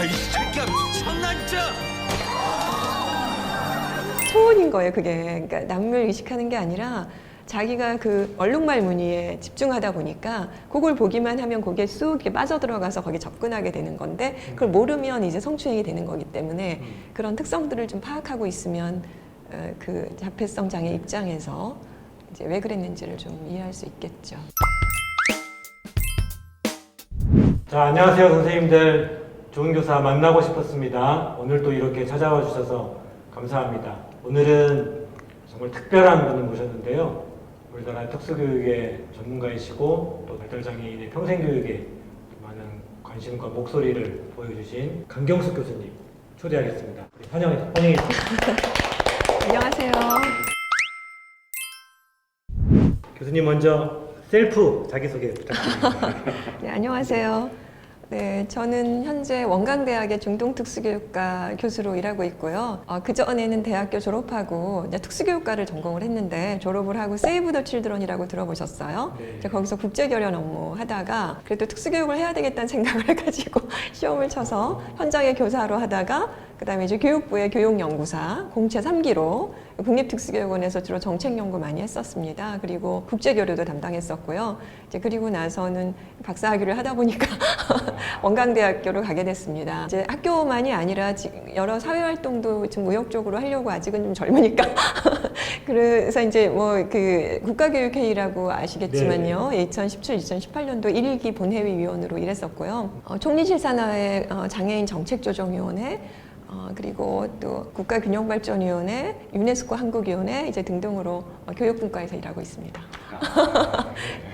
아이 새끼야 미쳤나 진짜 초혼인 거예요, 그게. 그러니까 남을 의식하는 게 아니라 자기가 그 얼룩말 무늬에 집중하다 보니까 그걸 보기만 하면 거기에 쑥 이렇게 빠져들어가서 거기 접근하게 되는 건데 그걸 모르면 이제 성추행이 되는 거기 때문에 그런 특성들을 좀 파악하고 있으면 어, 그 자폐성 장애 입장에서 이제 왜 그랬는지를 좀 이해할 수 있겠죠. 자, 안녕하세요, 선생님들. 좋은 교사 만나고 싶었습니다. 오늘 또 이렇게 찾아와 주셔서 감사합니다. 오늘은 정말 특별한 분을 모셨는데요. 우리나라 특수교육의 전문가이시고 또 발달장애인의 평생교육에 많은 관심과 목소리를 보여주신 강경숙 교수님 초대하겠습니다. 우리 환영, 환영해 주세요. 안녕하세요. 교수님 먼저 셀프 자기소개 부탁드립니다. 네, 안녕하세요. 네, 저는 현재 원광대학의 중동특수교육과 교수로 일하고 있고요. 어, 그 전에는 대학교 졸업하고 이제 특수교육과를 전공을 했는데 졸업을 하고 세이브 더 칠드런이라고 들어보셨어요? 네. 거기서 국제결연 업무 하다가 그래도 특수교육을 해야 되겠다는 생각을 해가지고 시험을 쳐서 현장의 교사로 하다가 그 다음에 이제 교육부의 교육연구사 공채 3기로 국립특수교육원에서 주로 정책 연구 많이 했었습니다. 그리고 국제교류도 담당했었고요. 이제 그리고 나서는 박사학위를 하다 보니까 원광대학교로 가게 됐습니다. 이제 학교만이 아니라 지- 여러 사회 활동도 좀 의욕적으로 하려고 아직은 좀 젊으니까 그래서 이제 뭐 그 국가교육회의라고 아시겠지만요. 2017, 2018년도 1기 본회의 위원으로 일했었고요. 어, 총리실산하의 어, 장애인 정책조정위원회 어, 그리고 또 국가균형발전위원회, 유네스코 한국위원회 이제 등등으로 어, 교육분과에서 일하고 있습니다.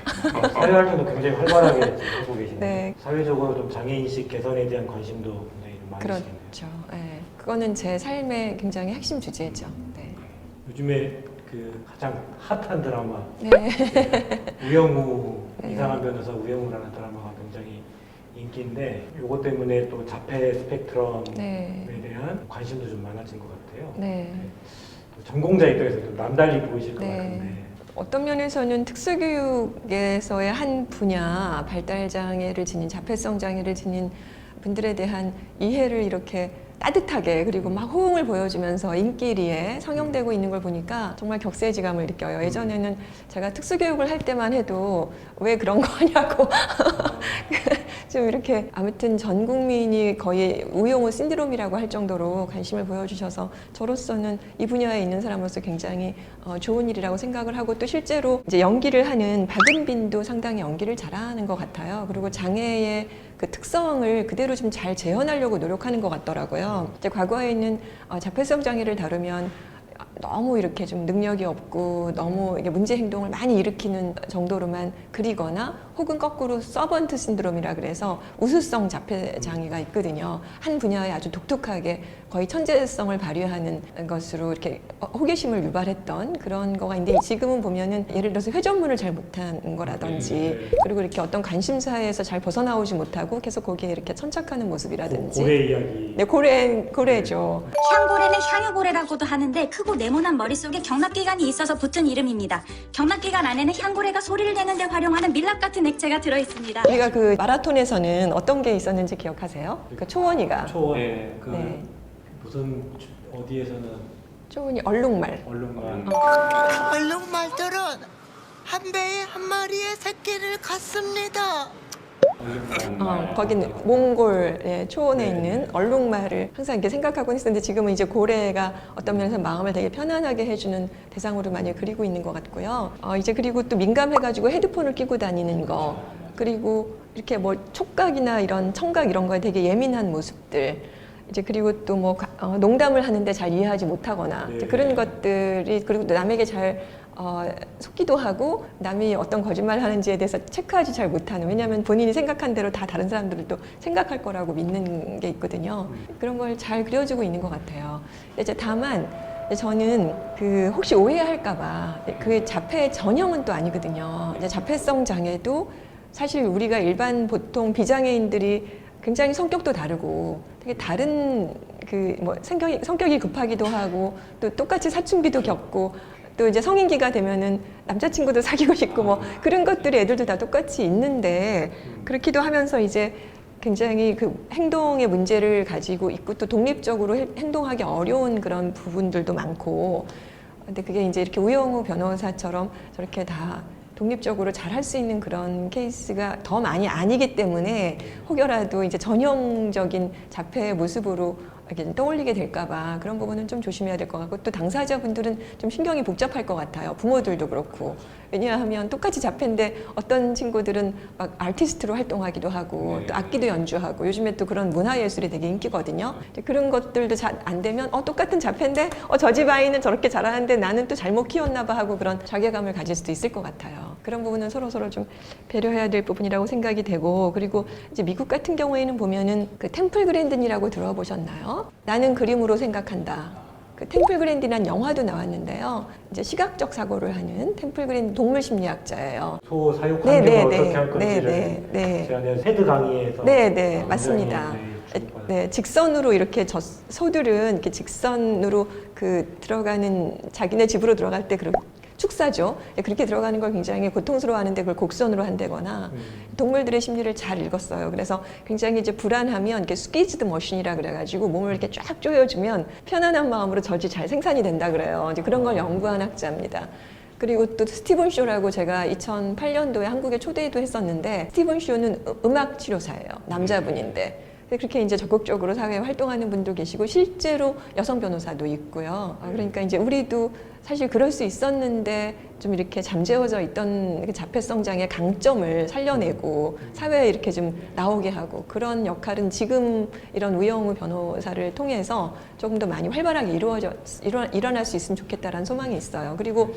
사회 활동도 굉장히 활발하게 지금 하고 계시네요. 네. 사회적으로 좀 장애인식 개선에 대한 관심도 굉장히 좀 많으시겠네요. 그렇죠. 예. 그거는 제 삶의 굉장히 핵심 주제죠. 네. 요즘에 그 가장 핫한 드라마 네. 우영우 네. 이상한 변호사 우영우라는 드라마가 굉장히 인기인데 요거 때문에 또 자폐 스펙트럼에 네. 대한 관심도 좀 많아진 것 같아요. 네. 또 전공자 입장에서 좀 남달리 보이실 것 네. 같은데 어떤 면에서는 특수교육에서의 한 분야 발달 장애를 지닌 자폐성 장애를 지닌 분들에 대한 이해를 이렇게 따뜻하게 그리고 막 호응을 보여주면서 인기리에 성형되고 있는 걸 보니까 정말 격세지감을 느껴요. 예전에는 제가 특수교육을 할 때만 해도 왜 그런 거 하냐고 좀 이렇게 아무튼 전 국민이 거의 우용우 신드롬이라고 할 정도로 관심을 보여주셔서 저로서는 이 분야에 있는 사람으로서 굉장히 어, 좋은 일이라고 생각을 하고 또 실제로 이제 연기를 하는 박은빈도 상당히 연기를 잘하는 것 같아요. 그리고 장애의 그 특성을 그대로 좀 잘 재현하려고 노력하는 것 같더라고요. 이제 과거에 있는 어, 자폐성 장애를 다루면 너무 이렇게 좀 능력이 없고 너무 이게 문제 행동을 많이 일으키는 정도로만 그리거나 혹은 거꾸로 서번트 신드롬이라 그래서 우수성 자폐 장애가 있거든요. 한 분야에 아주 독특하게 거의 천재성을 발휘하는 것으로 이렇게 호기심을 유발했던 그런 거가 있는데 지금은 보면은 예를 들어서 회전문을 잘 못하는 거라든지 그리고 이렇게 어떤 관심사에서 잘 벗어나오지 못하고 계속 거기에 이렇게 천착하는 모습이라든지 고래 이야기 네 고래 고래죠. 향고래는 향유고래라고도 하는데 크고 네모난 머릿속에 경락기관이 있어서 붙은 이름입니다. 경락기관 안에는 향고래가 소리를 내는데 활용하는 밀랍 같은 액체가 들어있습니다. 우리가 그 마라톤에서는 어떤 게 있었는지 기억하세요? 그 초원이가 초원 네. 그 네. 무슨 어디에서는 초원이 얼룩말. 언론관 얼룩말들은 한 배에 한 마리의 새끼를 갖습니다. 어, 거기는 몽골의 초원에 네. 있는 얼룩말을 항상 이렇게 생각하고 있었는데 지금은 이제 고래가 어떤 면에서 마음을 되게 편안하게 해주는 대상으로 많이 그리고 있는 것 같고요. 어, 이제 그리고 또 민감해가지고 헤드폰을 끼고 다니는 거 그리고 이렇게 뭐 촉각이나 이런 청각 이런 거에 되게 예민한 모습들 이제 그리고 또 뭐 농담을 하는데 잘 이해하지 못하거나 네. 그런 것들이 그리고 또 남에게 잘 어, 속기도 하고 남이 어떤 거짓말 하는지에 대해서 체크하지 잘 못하는 왜냐하면 본인이 생각한 대로 다 다른 사람들도 생각할 거라고 믿는 게 있거든요. 그런 걸 잘 그려주고 있는 것 같아요. 이제 다만 저는 그 혹시 오해할까봐 그 자폐 전형은 또 아니거든요. 이제 자폐성 장애도 사실 우리가 일반 보통 비장애인들이 굉장히 성격도 다르고 되게 다른 그 뭐 성격이 성격이 급하기도 하고 또 똑같이 사춘기도 겪고 또 이제 성인기가 되면은 남자친구도 사귀고 싶고 뭐 그런 것들이 애들도 다 똑같이 있는데 그렇기도 하면서 이제 굉장히 그 행동의 문제를 가지고 있고 또 독립적으로 해- 행동하기 어려운 그런 부분들도 많고. 근데 그게 이제 이렇게 우영우 변호사처럼 저렇게 다 독립적으로 잘 할 수 있는 그런 케이스가 더 많이 아니기 때문에 혹여라도 이제 전형적인 자폐의 모습으로 이렇게 떠올리게 될까봐 그런 부분은 좀 조심해야 될 것 같고 또 당사자분들은 좀 신경이 복잡할 것 같아요. 부모들도 그렇고 왜냐하면 똑같이 자폐인데 어떤 친구들은 막 아티스트로 활동하기도 하고 또 악기도 연주하고 요즘에 또 그런 문화예술이 되게 인기거든요. 그런 것들도 잘 안 되면 어 똑같은 자폐인데 어 저 집 아이는 저렇게 잘하는데 나는 또 잘못 키웠나 봐 하고 그런 자괴감을 가질 수도 있을 것 같아요. 그런 부분은 서로 서로 좀 배려해야 될 부분이라고 생각이 되고 그리고 이제 미국 같은 경우에는 보면은 그 템플 그랜든이라고 들어보셨나요? 나는 그림으로 생각한다. 그 템플 그랜디라는 영화도 나왔는데요. 이제 시각적 사고를 하는 템플 그랜디 동물 심리학자예요. 소 사육 네, 환경을 네, 어떻게 네. 할 건지를 네, 네, 네. 헤드 강의에서 네, 네, 굉장히, 맞습니다. 네. 네, 직선으로 이렇게 저 소들은 이렇게 직선으로 그 들어가는 자기네 집으로 들어갈 때 그런 축사죠. 예, 그렇게 들어가는 걸 굉장히 고통스러워하는데 그걸 곡선으로 한다거나 음. 동물들의 심리를 잘 읽었어요. 그래서 굉장히 이제 불안하면 이렇게 스퀴즈드 머신이라 그래가지고 몸을 이렇게 쫙 조여주면 편안한 마음으로 젖이 잘 생산이 된다 그래요. 이제 그런 걸 연구한 학자입니다. 그리고 또 스티븐 쇼라고 제가 2008년도에 한국에 초대도 했었는데 스티븐 쇼는 음- 음악 치료사예요. 남자분인데. 근데 그렇게 이제 적극적으로 사회에 활동하는 분도 계시고 실제로 여성 변호사도 있고요. 아, 그러니까 이제 우리도 사실 그럴 수 있었는데 좀 이렇게 잠재워져 있던 그 자폐성장의 강점을 살려내고 사회에 이렇게 좀 나오게 하고 그런 역할은 지금 이런 우영우 변호사를 통해서 조금 더 많이 활발하게 이루어져 일어, 일어날 수 있으면 좋겠다라는 소망이 있어요. 그리고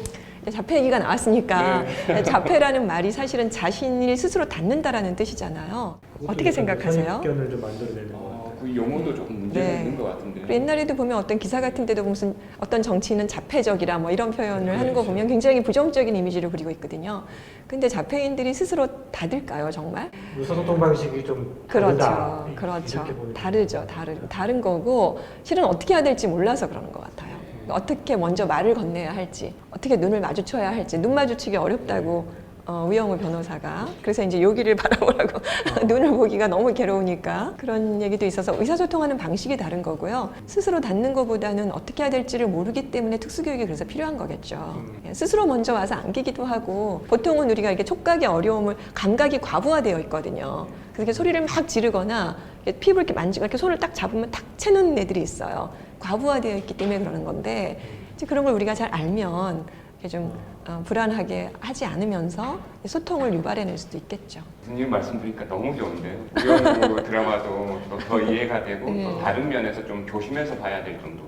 자폐 얘기가 나왔으니까 자폐라는 말이 사실은 자신이 스스로 닫는다라는 뜻이잖아요. 어떻게 생각하세요? 선입견을 좀 만들어내는. 어, 그 용어도 조금 문제가 네. 있는 것 같은데. 옛날에도 보면 어떤 기사 같은 데도 무슨 어떤 정치인은 자폐적이라 뭐 이런 표현을 하는 거 보면 굉장히 부정적인 이미지를 그리고 있거든요. 근데 자폐인들이 스스로 닫을까요, 정말? 의사소통 방식이 좀 그렇죠. 다르다. 그렇죠. 이렇게 다르죠. 다른, 다른 거고, 실은 어떻게 해야 될지 몰라서 그러는 것 같아요. 어떻게 먼저 말을 건네야 할지, 어떻게 눈을 마주쳐야 할지, 눈 마주치기 어렵다고 어, 우영우 변호사가. 그래서 이제 여기를 바라보라고 눈을 보기가 너무 괴로우니까 그런 얘기도 있어서 의사소통하는 방식이 다른 거고요. 스스로 닫는 것보다는 어떻게 해야 될지를 모르기 때문에 특수교육이 그래서 필요한 거겠죠. 예, 스스로 먼저 와서 안기기도 하고 보통은 우리가 이렇게 촉각의 어려움을 감각이 과부하되어 있거든요. 그렇게 소리를 막 지르거나 이렇게 피부를 이렇게 만지고 이렇게 손을 딱 잡으면 탁 채는 애들이 있어요. 과부하되어 있기 때문에 그러는 건데 이제 그런 걸 우리가 잘 알면 좀 어, 불안하게 하지 않으면서 소통을 유발해낼 수도 있겠죠. 선생님 말씀 들으니까 너무 좋은데요. 우영우 드라마도 더, 더 이해가 되고 네. 또 다른 면에서 좀 조심해서 봐야 될 점도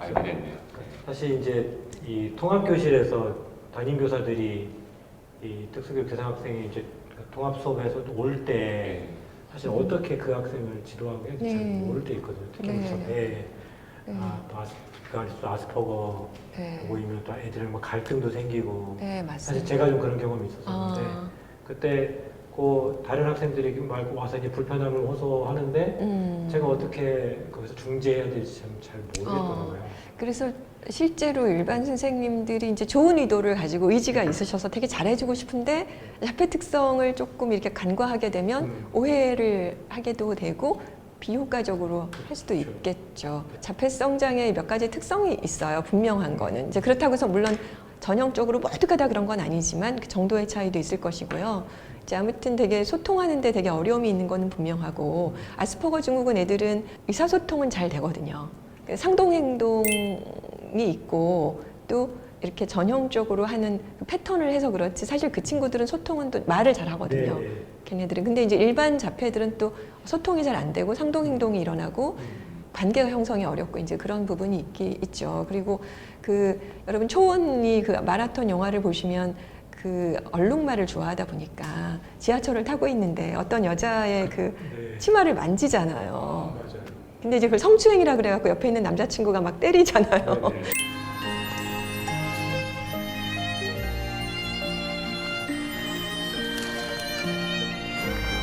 알게 됐네요. 사실 이제 이 통합교실에서 담임 교사들이 이 특수교육 대상 학생이 이제 통합 수업에서 올때 네. 사실 어떻게 그 학생을 지도하고 해야 될지 잘 네. 모를 때 있거든요. 특히 네. 무슨 애, 아, 또 그또 아스퍼거 네. 보이면 또 애들이랑 뭐 갈등도 생기고 네, 사실 맞습니다. 제가 좀 그런 경험이 있었었는데 아, 그때 그 다른 학생들이 말고 와서 이제 불편함을 호소하는데 음. 제가 어떻게 거기서 중재해야 될지 참 잘 모르겠더라고요. 그래서 실제로 일반 선생님들이 이제 좋은 의도를 가지고 의지가 있으셔서 되게 잘해주고 싶은데 자폐 특성을 조금 이렇게 간과하게 되면 음. 오해를 하게도 되고 비효과적으로 할 수도 그렇죠. 있겠죠. 자폐성 장애의 몇 가지 특성이 있어요. 분명한 거는 이제 그렇다고 해서 물론 전형적으로 모두가 다 그런 건 아니지만 그 정도의 차이도 있을 것이고요. 이제 아무튼 되게 소통하는데 되게 어려움이 있는 거는 분명하고 아스퍼거 증후군 애들은 의사소통은 잘 되거든요. 그 상동 행동이 있고 또 이렇게 전형적으로 하는 그 패턴을 해서 그렇지 사실 그 친구들은 소통은 또 말을 잘 하거든요. 네, 네. 걔네들은 근데 이제 일반 자폐들은 또 소통이 잘 안 되고 상동 행동이 일어나고 관계가 형성이 어렵고 이제 그런 부분이 있기 있죠. 그리고 그 여러분 초원이 그 마라톤 영화를 보시면 그 얼룩말을 좋아하다 보니까 지하철을 타고 있는데 어떤 여자의 그 네. 치마를 만지잖아요. 맞아요. 근데 이제 그걸 성추행이라 그래갖고 옆에 있는 남자친구가 막 때리잖아요. 네, 네.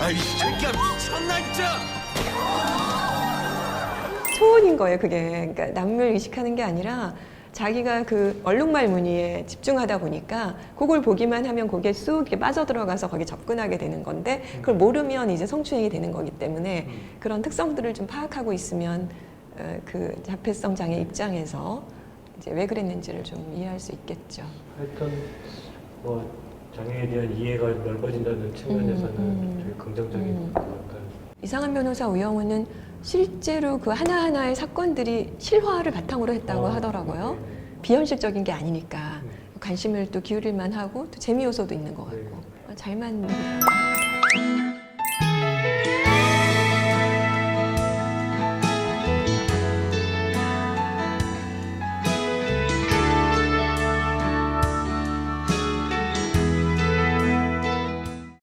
아이 새끼야 미쳤나 진짜 초혼인 거예요, 그게. 그러니까 남을 의식하는 게 아니라 자기가 그 얼룩말 무늬에 집중하다 보니까 그걸 보기만 하면 거기에 쑥 이렇게 빠져들어가서 거기 접근하게 되는 건데 그걸 모르면 이제 성추행이 되는 거기 때문에 그런 특성들을 좀 파악하고 있으면 어, 그 자폐성 장애 입장에서 이제 왜 그랬는지를 좀 이해할 수 있겠죠. 하여튼 뭐 장애에 대한 이해가 넓어진다는 측면에서는 음, 되게 긍정적인 음. 것 같아요. 이상한 변호사 우영우는 실제로 그 하나하나의 사건들이 실화를 바탕으로 했다고 어, 하더라고요. 네, 네. 비현실적인 게 아니니까 네. 관심을 또 기울일 만 하고 또 재미 요소도 있는 것 같고 네. 잘 맞는